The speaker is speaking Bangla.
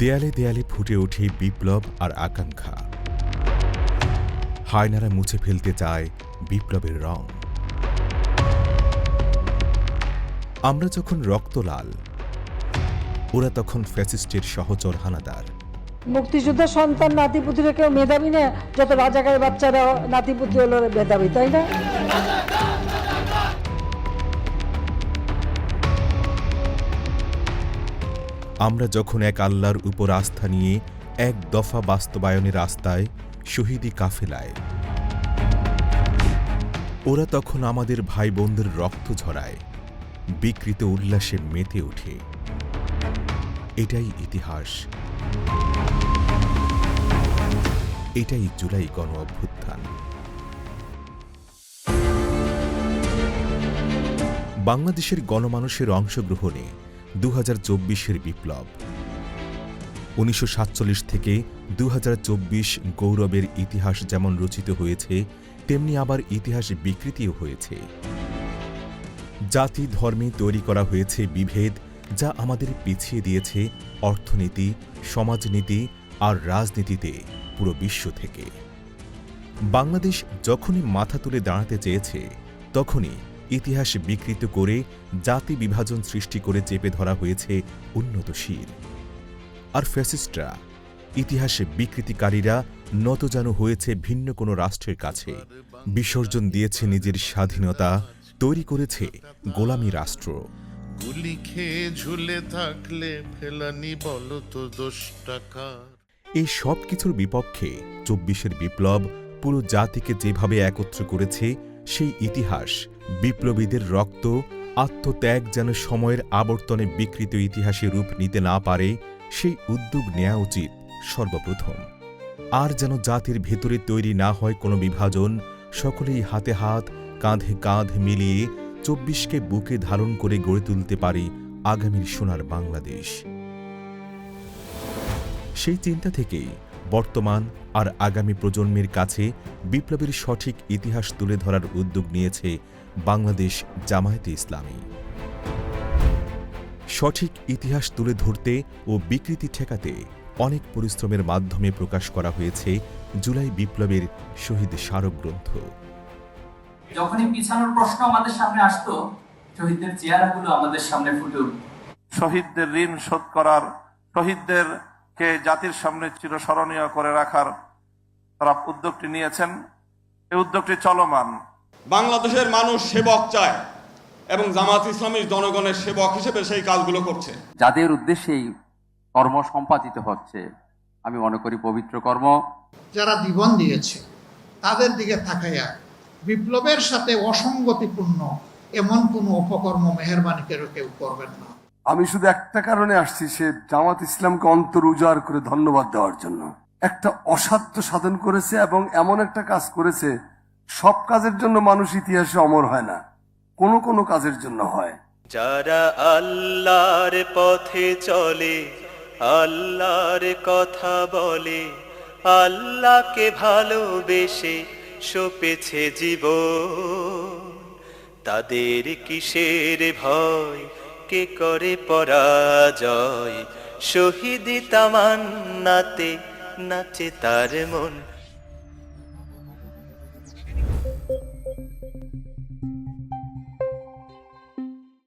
দেয়ালে দেয়ালে ফুটে ওঠে বিপ্লব আর আকাঙ্ক্ষা। হায়নারা মুছে ফেলতে চায় বিপ্লবের রং। আমরা যখন রক্ত লাল ওরা তখন ফ্যাসিস্টের সহচর হানাদার মুক্তিযোদ্ধার সন্তান নাতিপুতিরা কেউ মেধাবী না, যত রাজাকারের বাচ্চারা নাতিপুতি হলো মেধাবী, তাই না? আমরা যখন এক আল্লাহর উপর আস্থা নিয়ে এক দফা বাস্তবায়নের রাস্তায় শহীদি কাফেলায়, ওরা তখন আমাদের ভাই বোনদের রক্ত ঝরায়, বিকৃত উল্লাসে মেতে ওঠে। এটাই ইতিহাস। এটাই জুলাই গণ অভ্যুত্থান। বাংলাদেশের গণমানুষের অংশগ্রহণে দু হাজার চব্বিশের বিপ্লব। উনিশশো সাতচল্লিশ থেকে দু হাজার চব্বিশ গৌরবের ইতিহাস যেমন রচিত হয়েছে, তেমনি আবার ইতিহাস বিকৃতিও হয়েছে। জাতি, ধর্মে তৈরি করা হয়েছে বিভেদ যা আমাদের পিছিয়ে দিয়েছে অর্থনীতি, সমাজনীতি আর রাজনীতিতে পুরো বিশ্ব থেকে। বাংলাদেশ যখনই মাথা তুলে দাঁড়াতে চেয়েছে, তখনই ইতিহাস বিকৃত করে জাতি বিভাজন সৃষ্টি করে চেপে ধরা হয়েছে উন্নত শির। আর ফ্যাসিস্টরা ইতিহাসে বিকৃতিকারীরা নতজানু হয়েছে ভিন্ন কোনো রাষ্ট্রের কাছে। বিসর্জন দিয়েছে নিজের স্বাধীনতা তৈরি করেছে গোলামী রাষ্ট্র। গুলি খেয়ে ঝুলে থাকলে ফেলানি দোষ টাকার এই সব কিছুর বিপক্ষে চব্বিশের বিপ্লব পুরো জাতিকে যেভাবে একত্র করেছে সেই ইতিহাস বিপ্লবীদের রক্ত, আত্মত্যাগ যেন সময়ের আবর্তনে বিকৃত ইতিহাসে রূপ নিতে না পারে, সেই উদ্যোগ নেওয়া উচিত সর্বপ্রথম। আর যেন জাতির ভেতরে তৈরি না হয় কোনো বিভাজন, সকলেই হাতে হাত, কাঁধে কাঁধ মিলিয়ে চব্বিশকে বুকে ধারণ করে গড়ে তুলতে পারে আগামীর সোনার বাংলাদেশ। সেই চিন্তা থেকেই বর্তমান আর আগামী প্রজন্মের কাছে বিপ্লবের সঠিক ইতিহাস তুলে ধরার উদ্যোগ নিয়েছে বাংলাদেশ জামায়াতে ইসলামী। সঠিক ইতিহাস তুলে ধরতে ও বিকৃতি ঠেকাতে অনেক পরিশ্রমের মাধ্যমে প্রকাশ করা হয়েছে জুলাই বিপ্লবের শহীদ স্মারক গ্রন্থ যখনই পিছানোর প্রশ্ন আমাদের সামনে আসতো শহীদদের চেহারাগুলো আমাদের সামনে ফুটে উঠত। শহীদদের ঋণ শোধ করার শহীদদেরকে জাতির সামনে চিরস্মরণীয় করে রাখার তারা উদ্যোগটি নিয়েছেন। এই উদ্যোগটি চলমান। বাংলাদেশের মানুষ সেবক চায় এবং জামাত ইসলামী জনগণের সেবক হিসেবে সেই কাজগুলো করছে। যাদের উদ্দেশ্যেই কর্ম সম্পাদিত হচ্ছে আমি মনে করি পবিত্র কর্ম। যারা জীবন দিয়েছে তাদের দিকে তাকাইয়া বিপ্লবের সাথে অসঙ্গতিপূর্ণ এমন কোনো অপকর্ম মেহরবানি করে কেউ করবেন না। আমি শুধু একটা কারণে আসছি, সে জামাত ইসলামকে অন্তর উজাড় করে ধন্যবাদ দেওয়ার জন্য। একটা অসাধ্য সাধন করেছে এবং এমন একটা কাজ করেছে, সব কাজের জন্য মানুষ ইতিহাসে অমর হয় না। কোনো কোনো কাজের জন্য হয়। যারা আল্লাহর পথে চলে, আল্লাহর কথা বলে, আল্লাহকে ভালোবেসে সপেছে জীব তাদের কিসের ভয়? কে করে পরাজয়। শহীদ তামান্নাতে নাচে তার মন।